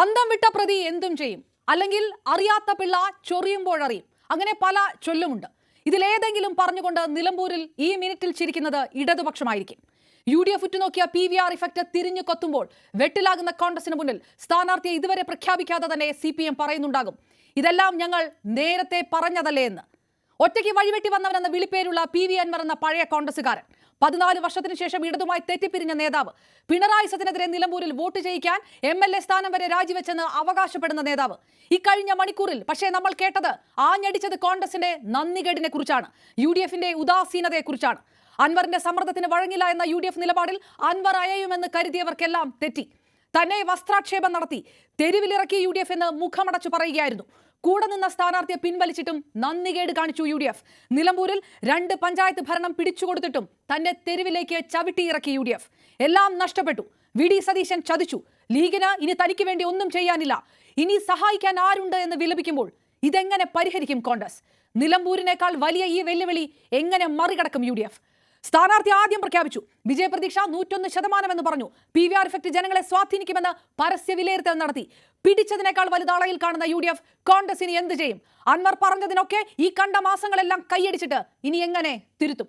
അന്തം വിട്ട പ്രതി എന്തും ചെയ്യും. അല്ലെങ്കിൽ അറിയാത്ത പിള്ള ചൊറിയുമ്പോഴറിയും. അങ്ങനെ പല ചൊല്ലുമുണ്ട്. ഇതിലേതെങ്കിലും പറഞ്ഞുകൊണ്ട് നിലമ്പൂരിൽ ഈ മിനിറ്റിൽ ചിരിക്കുന്നത് ഇടതുപക്ഷമായിരിക്കും. യു ഡി എഫ് ഉറ്റുനോക്കിയ പി വി ആർ ഇഫക്റ്റ് തിരിഞ്ഞു കൊത്തുമ്പോൾ വെട്ടിലാകുന്ന കോൺഗ്രസിന് മുന്നിൽ സ്ഥാനാർത്ഥിയെ ഇതുവരെ പ്രഖ്യാപിക്കാതെ തന്നെ സി പി എം പറയുന്നുണ്ടാകും. ഇതെല്ലാം ഞങ്ങൾ നേരത്തെ പറഞ്ഞതല്ലേ എന്ന്. ഒറ്റയ്ക്ക് വഴിവെട്ടി വന്നവനെന്ന വിളിപ്പേരുള്ള പി വി അൻവർ എന്ന പഴയ കോൺഗ്രസുകാരൻ പതിനാല് വർഷത്തിന് ശേഷം ഇടതുമായി തെറ്റിപ്പിരിഞ്ഞ നേതാവ്. പിണറായി സത്തിനെതിരെ നിലമ്പൂരിൽ വോട്ട് ചെയ്യിക്കാൻ എം എൽ എ സ്ഥാനം വരെ രാജിവെച്ചെന്ന് അവകാശപ്പെടുന്ന നേതാവ്. ഇക്കഴിഞ്ഞ മണിക്കൂറിൽ പക്ഷേ നമ്മൾ കേട്ടത് ആഞ്ഞടിച്ചത് കോൺഗ്രസിന്റെ നന്ദികേടിനെ കുറിച്ചാണ്. യു ഡി എഫിന്റെ ഉദാസീനതയെക്കുറിച്ചാണ്. അൻവറിന്റെ സമ്മർദ്ദത്തിന് വഴങ്ങില്ല എന്ന യു ഡി എഫ് നിലപാടിൽ അൻവർ അയയുമെന്ന് കരുതിയവർക്കെല്ലാം തെറ്റി. തന്നെ വസ്ത്രാക്ഷേപം നടത്തി. തെരുവിലിറക്കി യു ഡി എഫ് എന്ന് മുഖമടച്ചു പറയുകയായിരുന്നു. കൂടെ നിന്ന സ്ഥാനാർത്ഥിയെ പിൻവലിച്ചിട്ടും നന്ദികേട് കാണിച്ചു യു ഡി എഫ്. നിലമ്പൂരിൽ രണ്ട് പഞ്ചായത്ത് ഭരണം പിടിച്ചുകൊടുത്തിട്ടും തന്നെ തെരുവിലേക്ക് ചവിട്ടിയിറക്കി യു ഡി എഫ്. എല്ലാം നഷ്ടപ്പെട്ടു. വി ഡി സതീശൻ ചതിച്ചു. ലീഗിന് ഇനി തനിക്ക് വേണ്ടി ഒന്നും ചെയ്യാനില്ല. ഇനി സഹായിക്കാൻ ആരുണ്ട് എന്ന് വിലപിക്കുമ്പോൾ ഇതെങ്ങനെ പരിഹരിക്കും കോൺഗ്രസ്? നിലമ്പൂരിനേക്കാൾ വലിയ ഈ വെല്ലുവിളി എങ്ങനെ മറികടക്കും യു ഡി എഫ്? സ്ഥാനാർത്ഥി ആദ്യം പ്രഖ്യാപിച്ചു. വിജയപ്രതീക്ഷ നൂറ്റൊന്ന് ശതമാനമെന്ന് പറഞ്ഞു. പി വി ആർ ഇഫക്റ്റ് ജനങ്ങളെ സ്വാധീനിക്കുമെന്ന് പരസ്യ വിലയിരുത്തൽ നടത്തി. പിടിച്ചതിനേക്കാൾ വലുതാളയിൽ കാണുന്ന യു ഡി എഫ് കോൺഗ്രസിന് എന്ത് ചെയ്യും? അൻവർ പറഞ്ഞതിനൊക്കെ ഈ കണ്ട മാസങ്ങളെല്ലാം കൈയടിച്ചിട്ട് ഇനി എങ്ങനെ തിരുത്തും?